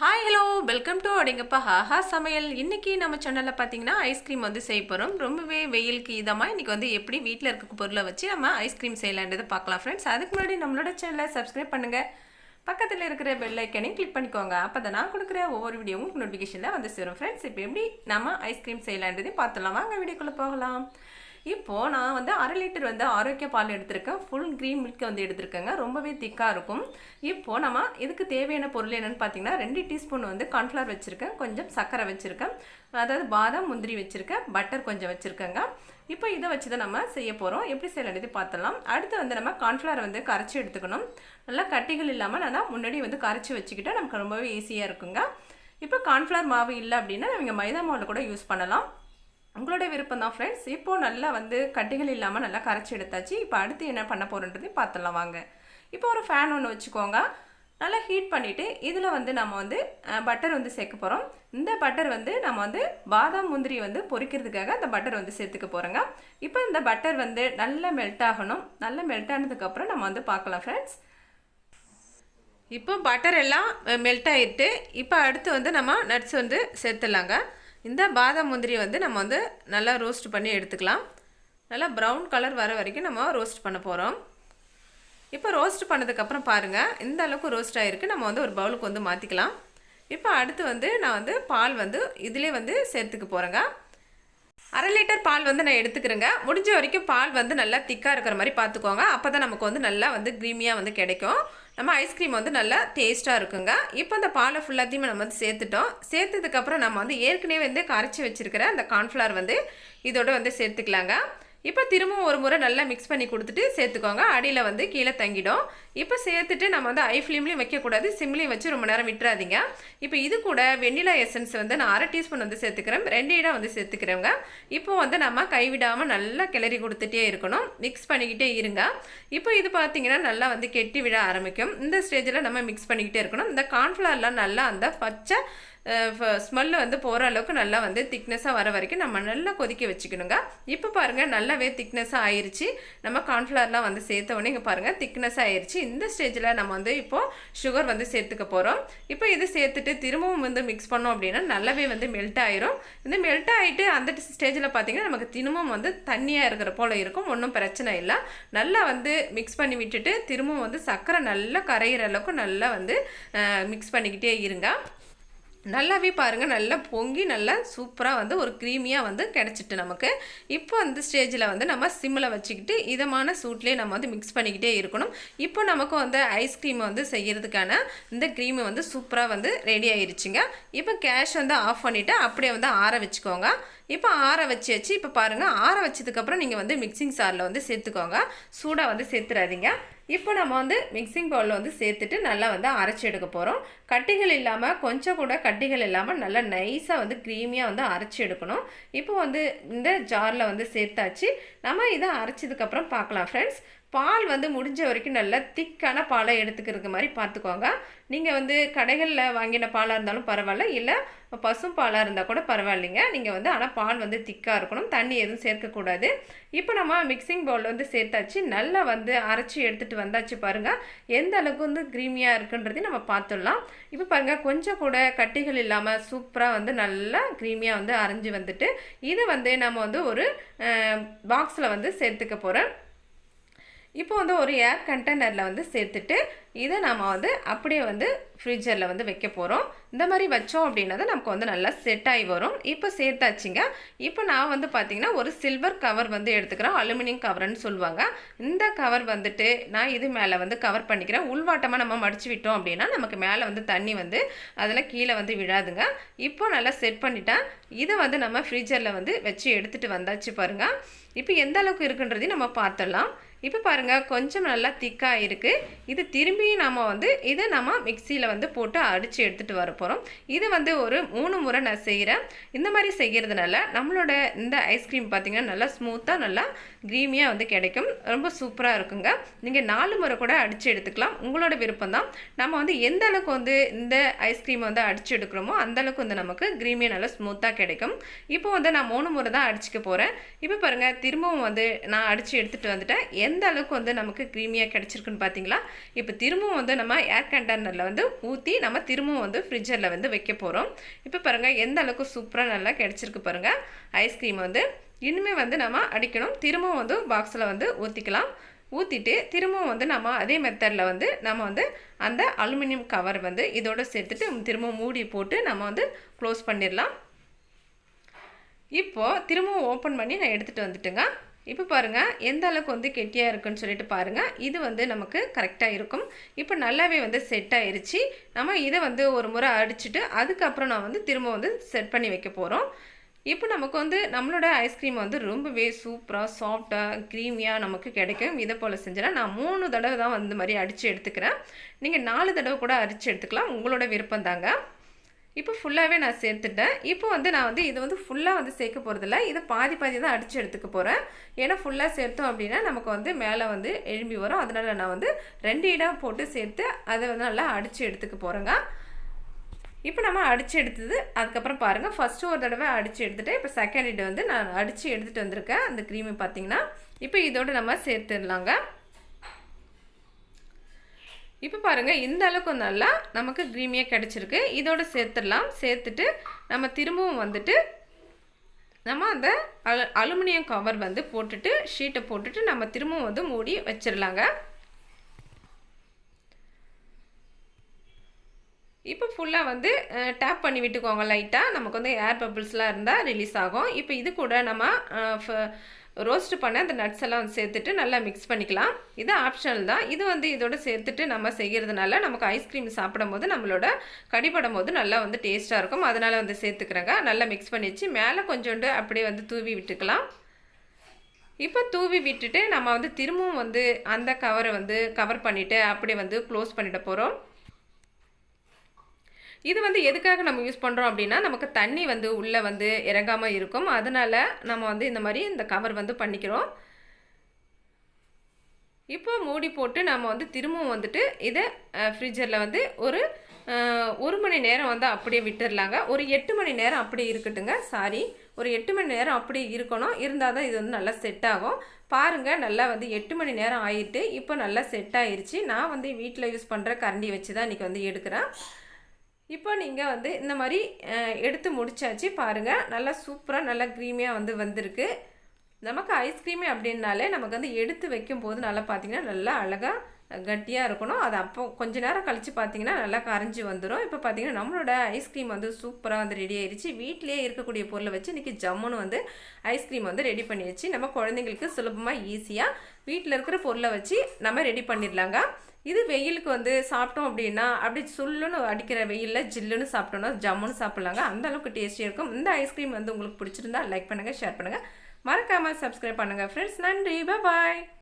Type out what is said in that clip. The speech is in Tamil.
ஹாய் ஹலோ வெல்கம் டு அடிங்கப்பா ஹாஹா சமையல். இன்னைக்கு நம்ம சேனலில் பார்த்தீங்கன்னா ஐஸ்கிரீம் வந்து செய்ய போகிறோம் ரொம்பவே வெயிலுக்கு இதமாக இன்றைக்கி வந்து எப்படி வீட்டில் இருக்க பொருளை வச்சு நம்ம ஐஸ்கிரீம் செய்யலான்றதை பார்க்கலாம் ஃப்ரெண்ட்ஸ் அதுக்கு முன்னாடி நம்மளோட சேனலை சப்ஸ்கிரைப் பண்ணுங்கள் பக்கத்தில் இருக்கிற பெல்லைக்கனையும் கிளிக் பண்ணிக்கோங்க. அப்போ தான் நான் கொடுக்குற ஒவ்வொரு வீடியோவும் நோட்டிஃபிகேஷனில் வந்து சேரும் ஃப்ரெண்ட்ஸ் இப்போ எப்படி நம்ம ஐஸ்கிரீம் செய்யலான்றதையும் பார்த்துலாம் வாங்க வீடியோக்குள்ளே போகலாம். இப்போது நான் வந்து அரை லிட்டர் வந்து ஆரோக்கிய பால் எடுத்திருக்கேன். ஃபுல் க்ரீன் மில்க் வந்து எடுத்திருக்கேங்க. ரொம்பவே திக்காக இருக்கும். இப்போது நம்ம இதுக்கு தேவையான பொருள் என்னென்னு பார்த்தீங்கன்னா ரெண்டு டீஸ்பூன் வந்து கார்ன்ஃப்ளவர் வச்சுருக்கேன். கொஞ்சம் சர்க்கரை வச்சுருக்கேன். அதாவது பாதாம் முந்திரி வச்சுருக்கேன். பட்டர் கொஞ்சம் வச்சுருக்கேங்க. இப்போ இதை வச்சு தான் நம்ம செய்ய போகிறோம் எப்படி செய்யலான்றது பார்த்துடலாம் அடுத்து வந்து நம்ம கார்ன்ஃப்ளவர் வந்து கரைச்சி எடுத்துக்கணும். நல்லா கட்டிகள் இல்லாமல் நல்லா முன்னாடி வந்து கரைச்சி வச்சுக்கிட்டால் நமக்கு ரொம்பவே ஈஸியாக இருக்குங்க. இப்போ கார்ன்ஃப்ளவர் மாவு இல்லை அப்படின்னா நீங்கள் மைதா மாவில் கூட யூஸ் பண்ணலாம். உங்களோட விருப்பம் தான் ஃப்ரெண்ட்ஸ் இப்போது நல்லா வந்து கட்டிகள் இல்லாமல் நல்லா கரைச்சி எடுத்தாச்சு. இப்போ அடுத்து என்ன பண்ண போகிறோன்றது பார்த்துடலாம் வாங்க. இப்போ ஒரு ஃபேன் ஒன்று வச்சுக்கோங்க. நல்லா ஹீட் பண்ணிவிட்டு இதில் வந்து நம்ம வந்து பட்டர் வந்து சேர்க்க போகிறோம் இந்த பட்டர் வந்து நம்ம வந்து பாதாம் முந்திரி வந்து பொரிக்கிறதுக்காக அந்த பட்டர் வந்து சேர்த்துக்க போகிறோங்க இப்போ இந்த பட்டர் வந்து நல்லா மெல்ட் ஆகணும். நல்லா மெல்ட் ஆனதுக்கப்புறம் நம்ம வந்து பார்க்கலாம் ஃப்ரெண்ட்ஸ் இப்போ பட்டர் எல்லாம் மெல்ட் ஆகிட்டு இப்போ அடுத்து வந்து நம்ம நட்ஸ் வந்து சேர்த்துடலாங்க. இந்த பாதாம் முந்திரி வந்து நம்ம வந்து நல்லா ரோஸ்ட் பண்ணி எடுத்துக்கலாம். நல்லா ப்ரௌன் கலர் வர வரைக்கும் நம்ம ரோஸ்ட் பண்ண போகிறோம் இப்போ ரோஸ்ட் பண்ணதுக்கப்புறம் பாருங்கள் இந்த அளவுக்கு ரோஸ்ட் ஆகிருக்கு நம்ம வந்து ஒரு பவுலுக்கு வந்து மாற்றிக்கலாம் இப்போ அடுத்து வந்து நான் வந்து பால் வந்து இதிலே வந்து சேர்த்துக்க போகிறேங்க அரை லிட்டர் பால் வந்து நான் எடுத்துக்கிறேங்க. முடிஞ்ச வரைக்கும் பால் வந்து நல்லா திக்காக இருக்கிற மாதிரி பார்த்துக்கோங்க. அப்போ தான் நமக்கு வந்து நல்லா வந்து க்ரீமியாக வந்து கிடைக்கும். நம்ம ஐஸ்கிரீம் வந்து நல்லா டேஸ்ட்டாக இருக்குங்க. இப்போ அந்த பாலை ஃபுல்லாத்தையுமே நம்ம வந்து சேர்த்துட்டோம். சேர்த்ததுக்கப்புறம் நம்ம வந்து ஏற்கனவே வந்து கரைச்சி வச்சுருக்கிற அந்த கார்ன்ஃப்ளவர் வந்து இதோடு வந்து சேர்த்துக்கலாங்க. இப்போ திரும்பவும் ஒரு முறை நல்லா மிக்ஸ் பண்ணி கொடுத்துட்டு சேர்த்துக்கோங்க. அடியில் வந்து கீழே தங்கிடும். இப்போ சேர்த்துட்டு நம்ம வந்து ஐ ஃப்ளேம்லேயும் வைக்கக்கூடாது சிம்லேயும் வச்சு ரொம்ப நேரம் விட்டுறாதீங்க. இப்போ இது கூட வெண்ணிலா எசன்ஸ் வந்து நான் அரை டீஸ்பூன் வந்து சேர்த்துக்கிறேன். ரெண்டு இடம் வந்து சேர்த்துக்கிறேங்க. இப்போ வந்து நம்ம கைவிடாமல் நல்லா கிளறி கொடுத்துட்டே இருக்கணும். மிக்ஸ் பண்ணிக்கிட்டே இருங்க. இப்போ இது பார்த்தீங்கன்னா நல்லா வந்து கெட்டி விட ஆரம்பிக்கும். இந்த ஸ்டேஜில் நம்ம மிக்ஸ் பண்ணிக்கிட்டே இருக்கணும். இந்த கார்ன்ஃப்ளவர்லாம் நல்லா அந்த பச்சை ஸ்மெல்லு வந்து போகிற அளவுக்கு நல்லா வந்து திக்னஸாக வர வரைக்கும் நம்ம நல்லா கொதிக்க வச்சுக்கணுங்க. இப்போ பாருங்கள் நல்லாவே திக்னஸாக ஆயிடுச்சு நம்ம கார்ன்ஃப்ளவர்லாம் வந்து சேர்த்த உடனே இங்கே பாருங்கள் திக்னஸாக ஆயிடுச்சு இந்த ஸ்டேஜில் நம்ம வந்து இப்போது சுகர் வந்து சேர்த்துக்க போகிறோம் இப்போ இது சேர்த்துட்டு திரும்பவும் வந்து மிக்ஸ் பண்ணோம் அப்படின்னா நல்லாவே வந்து மெல்ட் ஆயிரும். இந்த மெல்ட் ஆகிட்டு அந்த ஸ்டேஜில் பார்த்தீங்கன்னா நமக்கு தினமும் வந்து தண்ணியாக இருக்கிற போல் இருக்கும். ஒன்றும் பிரச்சனை இல்லை. நல்லா வந்து மிக்ஸ் பண்ணி விட்டுட்டு திரும்பவும் வந்து சர்க்கரை நல்லா கரையிற அளவுக்கு நல்லா வந்து மிக்ஸ் பண்ணிக்கிட்டே இருங்க. நல்லாவே பாருங்கள் நல்லா பொங்கி நல்லா சூப்பராக வந்து ஒரு க்ரீமியாக வந்து கிடச்சிட்டு நமக்கு. இப்போ அந்த ஸ்டேஜில் வந்து நம்ம சிம்மில் வச்சுக்கிட்டு இதமான சூட்லேயே நம்ம வந்து மிக்ஸ் பண்ணிக்கிட்டே இருக்கணும். இப்போ நமக்கு வந்து ஐஸ்கிரீமை வந்து செய்கிறதுக்கான இந்த க்ரீமு வந்து சூப்பராக வந்து ரெடி ஆயிருச்சுங்க. இப்போ கேஷ் வந்து ஆஃப் பண்ணிவிட்டு அப்படியே வந்து ஆற வச்சுக்கோங்க. இப்போ ஆற வச்சாச்சு. இப்போ பாருங்கள் ஆற வச்சதுக்கப்புறம் நீங்கள் வந்து மிக்சிங் சாரில் வந்து சேர்த்துக்கோங்க. சூடாக வந்து சேர்த்துறாதீங்க. இப்போ நம்ம வந்து மிக்சிங் பவுலில் வந்து சேர்த்துட்டு நல்லா வந்து அரைச்சி எடுக்க போகிறோம் கட்டிகள் இல்லாமல் கொஞ்சம் கூட கட்டிகள் இல்லாமல் நல்லா நைஸாக வந்து க்ரீமியாக வந்து அரைச்சி எடுக்கணும். இப்போ வந்து இந்த ஜாரில் வந்து சேர்த்தாச்சு. நம்ம இதை அரைச்சதுக்கப்புறம் பார்க்கலாம் ஃப்ரெண்ட்ஸ் பால் வந்து முடிஞ்ச வரைக்கும் நல்லா திக்கான பாலை எடுத்துக்கிறது மாதிரி பார்த்துக்கோங்க. நீங்கள் வந்து கடைகளில் வாங்கின பாலாக இருந்தாலும் பரவாயில்ல. இல்லை பசும் பாலாக இருந்தால் கூட பரவாயில்லைங்க. நீங்கள் வந்து ஆனால் பால் வந்து திக்காக இருக்கணும். தண்ணி எதுவும் சேர்க்கக்கூடாது. இப்போ நம்ம மிக்சிங் பவுலில் வந்து சேர்த்தாச்சு. நல்லா வந்து அரைச்சி எடுத்துகிட்டு வந்தாச்சு பாருங்கள் எந்த அளவுக்கு வந்து க்ரீமியாக இருக்குன்றதையும் நம்ம பார்த்துடலாம். இப்போ பாருங்கள் கொஞ்சம் கூட கட்டிகள் இல்லாமல் சூப்பராக வந்து நல்லா க்ரீமியாக வந்து அரைஞ்சி வந்துட்டு இது வந்து நம்ம வந்து ஒரு பாக்ஸில் வந்து சேர்த்துக்க போகிறேன் இப்போ வந்து ஒரு ஏர் கண்டெய்னரில் வந்து சேர்த்துட்டு இதை நாம் வந்து அப்படியே வந்து ஃப்ரிட்ஜரில் வந்து வைக்க போகிறோம் இந்த மாதிரி வச்சோம் அப்படின்னா தான் நமக்கு வந்து நல்லா செட் ஆகி வரும். இப்போ சேர்த்தாச்சுங்க. இப்போ நான் வந்து பார்த்திங்கன்னா ஒரு சில்வர் கவர் வந்து எடுத்துக்கிறேன். அலுமினியம் கவர்னு சொல்லுவாங்க. இந்த கவர் வந்துட்டு நான் இது மேலே வந்து கவர் பண்ணிக்கிறேன். உள்வாட்டமாக நம்ம மடிச்சு விட்டோம் அப்படின்னா நமக்கு மேலே வந்து தண்ணி வந்து அதில் கீழே வந்து விழாதுங்க. இப்போ நல்லா செட் பண்ணிட்டேன். இதை வந்து நம்ம ஃப்ரிட்ஜரில் வந்து வச்சு எடுத்துகிட்டு வந்தாச்சு பாருங்கள் இப்போ எந்த அளவுக்கு இருக்குன்றதையும் நம்ம பார்த்துடலாம். இப்போ பாருங்கள் கொஞ்சம் நல்லா திக்காக இருக்குது இது திரும்பி திரும்பியும் நம்ம வந்து இதை நம்ம மிக்சியில் வந்து போட்டு அடித்து எடுத்துகிட்டு வர போகிறோம் இது வந்து ஒரு மூணு முறை நான் செய்கிறேன் இந்த மாதிரி செய்கிறதுனால நம்மளோட இந்த ஐஸ்கிரீம் பார்த்திங்கன்னா நல்லா ஸ்மூத்தாக நல்லா க்ரீமியாக வந்து கிடைக்கும். ரொம்ப சூப்பராக இருக்குங்க. நீங்கள் நாலு முறை கூட அடித்து எடுத்துக்கலாம். உங்களோட விருப்பம் தான். நம்ம வந்து எந்த அளவுக்கு வந்து இந்த ஐஸ்கிரீம் வந்து அடித்து எடுக்கிறோமோ அந்தளவுக்கு வந்து நமக்கு க்ரீமியாக நல்லா ஸ்மூத்தாக கிடைக்கும். இப்போ வந்து நான் மூணு முறை தான் அடிச்சுக்க போகிறேன் இப்போ பாருங்கள் திரும்பவும் வந்து நான் அடித்து எடுத்துகிட்டு வந்துட்டேன். எந்த அளவுக்கு வந்து நமக்கு க்ரீமியாக கிடச்சிருக்குன்னு பார்த்தீங்களா இப்போ திரும்பவும் வந்து நம்ம ஏர் கண்டெய்னரில் வந்து ஊற்றி நம்ம திரும்பவும் வந்து ஃப்ரிட்ஜரில் வந்து வைக்க போகிறோம் இப்போ பாருங்கள் எந்த அளவுக்கு சூப்பராக நல்லா கிடச்சிருக்கு பாருங்கள் ஐஸ்கிரீம் வந்து இனிமேல் வந்து நம்ம அடிக்கணும். திரும்பவும் வந்து பாக்ஸில் வந்து ஊற்றிக்கலாம் ஊற்றிட்டு திரும்பவும் வந்து நம்ம அதே மெத்தடில் வந்து நம்ம வந்து அந்த அலுமினியம் கவர் வந்து இதோடு சேர்த்துட்டு திரும்பவும் மூடி போட்டு நம்ம வந்து க்ளோஸ் பண்ணிடலாம். இப்போது திரும்பவும் ஓப்பன் பண்ணி நான் எடுத்துகிட்டு வந்துட்டுங்க. இப்போ பாருங்கள் எந்த அளவுக்கு வந்து கெட்டியாக இருக்குன்னு சொல்லிட்டு பாருங்கள் இது வந்து நமக்கு கரெக்டாக இருக்கும். இப்போ நல்லாவே வந்து செட் ஆயிடுச்சு நம்ம இதை வந்து ஒரு முறை அடிச்சுட்டு அதுக்கப்புறம் நான் வந்து திரும்ப வந்து செட் பண்ணி வைக்க போகிறோம் இப்போ நமக்கு வந்து நம்மளோட ஐஸ்கிரீம் வந்து ரொம்பவே சூப்பராக சாஃப்டாக க்ரீமியாக நமக்கு கிடைக்கும். இதை போல் செஞ்சேன்னா நான் மூணு தடவை தான் வந்து மாதிரி அடித்து எடுத்துக்கிறேன். நீங்கள் நாலு தடவை கூட அடித்து எடுத்துக்கலாம். உங்களோட விருப்பம் தாங்க. இப்போ ஃபுல்லாகவே நான் சேர்த்துட்டேன். இப்போ வந்து நான் வந்து இது வந்து ஃபுல்லாக வந்து சேர்க்க போகிறதில்ல இதை பாதி பாதி தான் அடித்து எடுத்துக்க போகிறேன் ஏன்னா ஃபுல்லாக சேர்த்தோம் அப்படின்னா நமக்கு வந்து மேலே வந்து எழும்பி வரும். அதனால் நான் வந்து ரெண்டு இடம் போட்டு சேர்த்து அதை வந்து நல்லா அடித்து எடுத்துக்க போகிறேங்க இப்போ நம்ம அடித்து எடுத்தது அதுக்கப்புறம் பாருங்கள் ஃபஸ்ட்டு ஒரு தடவை அடித்து எடுத்துகிட்டு இப்போ செகண்ட் இடம் வந்து நான் அடித்து எடுத்துகிட்டு வந்திருக்கேன். அந்த க்ரீமை பார்த்தீங்கன்னா. இப்போ இதோடு நம்ம சேர்த்துடலாங்க. இப்போ பாருங்கள் இந்த அளவுக்கு நல்லா நமக்கு க்ரீமியாக கிடச்சிருக்கு. இதோடு சேர்த்துடலாம். சேர்த்துட்டு நம்ம திரும்பவும் வந்துட்டு நம்ம அந்த அலு அலுமினியம் கவர் வந்து போட்டுட்டு ஷீட்டை போட்டுட்டு நம்ம திரும்பவும் வந்து மூடி வச்சிடலாங்க. இப்போ ஃபுல்லாக வந்து டேப் பண்ணி விட்டுக்கோங்க. லைட்டாக நமக்கு வந்து ஏர் பபிள்ஸ்லாம் இருந்தால் ரிலீஸ் ஆகும். இப்போ இது கூட நம்ம ரோஸ்ட் பண்ண அந்த நட்ஸ் எல்லாம் வந்து சேர்த்துட்டு நல்லா மிக்ஸ் பண்ணிக்கலாம். இது ஆப்ஷனல் தான். இது வந்து இதோட சேர்த்துட்டு நம்ம செய்கிறதுனால நமக்கு ஐஸ்கிரீம் சாப்பிடும் போது நம்மளோட கடிப்படும் போது நல்லா வந்து டேஸ்ட்டாக இருக்கும். அதனால் வந்து சேர்த்துக்கிறேங்க. நல்லா மிக்ஸ் பண்ணி வச்சு மேலே கொஞ்சோண்டு அப்படியே வந்து தூவி விட்டுக்கலாம். இப்போ தூவி விட்டுட்டு நம்ம வந்து திரும்பவும் வந்து அந்த கவரை வந்து கவர் பண்ணிவிட்டு அப்படியே வந்து க்ளோஸ் பண்ணிட போகிறோம் இது வந்து எதுக்காக நம்ம யூஸ் பண்ணுறோம் அப்படின்னா நமக்கு தண்ணி வந்து உள்ளே வந்து இறங்காமல் இருக்கும். அதனால் நம்ம வந்து இந்த மாதிரி இந்த கவர் வந்து பண்ணிக்கிறோம். இப்போ மூடி போட்டு நம்ம வந்து திரும்பவும் வந்துட்டு இதை ஃப்ரிட்ஜரில் வந்து ஒரு ஒரு மணி நேரம் வந்து அப்படியே விட்டுடலாங்க ஒரு எட்டு மணி நேரம் அப்படியே இருக்கட்டுங்க. சாரி ஒரு எட்டு மணி நேரம் அப்படியே இருக்கணும். இருந்தால் தான் இது வந்து நல்லா செட் ஆகும். பாருங்கள் நல்லா வந்து எட்டு மணி நேரம் ஆகிட்டு இப்போ நல்லா செட் ஆயிடுச்சு நான் வந்து வீட்டில் யூஸ் பண்ணுற கரண்டி வச்சு தான் இன்றைக்கி வந்து எடுக்கிறேன். இப்போ நீங்கள் வந்து இந்த மாதிரி எடுத்து முடிச்சாச்சு பாருங்கள் நல்லா சூப்பராக நல்லா க்ரீமியாக வந்து வந்திருக்கு. நமக்கு ஐஸ்கிரீமே அப்படின்னாலே நமக்கு வந்து எடுத்து வைக்கும் போது நல்லா பார்த்தீங்கன்னா நல்லா அழகாக கட்டியாக இருக்கணும். அது அப்போ கொஞ்ச நேரம் கழித்து பார்த்தீங்கன்னா நல்லா கரைஞ்சி வந்துடும் இப்போ பார்த்தீங்கன்னா நம்மளோட ஐஸ்கிரீம் வந்து சூப்பராக வந்து ரெடி ஆயிடுச்சு வீட்டிலேயே இருக்கக்கூடிய பொருளை வச்சு இன்றைக்கி ஜம்முன்னு வந்து ஐஸ்கிரீம் வந்து ரெடி பண்ணி வச்சு நம்ம குழந்தைங்களுக்கு சுலபமாக ஈஸியாக வீட்டில் இருக்கிற பொருளை வச்சு நம்ம ரெடி பண்ணிடலாங்க. இது வெயிலுக்கு வந்து சாப்பிட்டோம் அப்படின்னா அப்படி சுல்லுன்னு அடிக்கிற வெயிலில் ஜில்லுன்னு சாப்பிட்டோம்னா ஜம்முன்னு சாப்பிட்லாங்க. அந்த அளவுக்கு டேஸ்டியாக இருக்கும். இந்த ஐஸ்கிரீம் வந்து உங்களுக்கு பிடிச்சிருந்தா லைக் பண்ணுங்கள் ஷேர் பண்ணுங்கள் மறக்காமல் சப்ஸ்கிரைப் பண்ணுங்கள் ஃப்ரெண்ட்ஸ் நன்றி. பாய்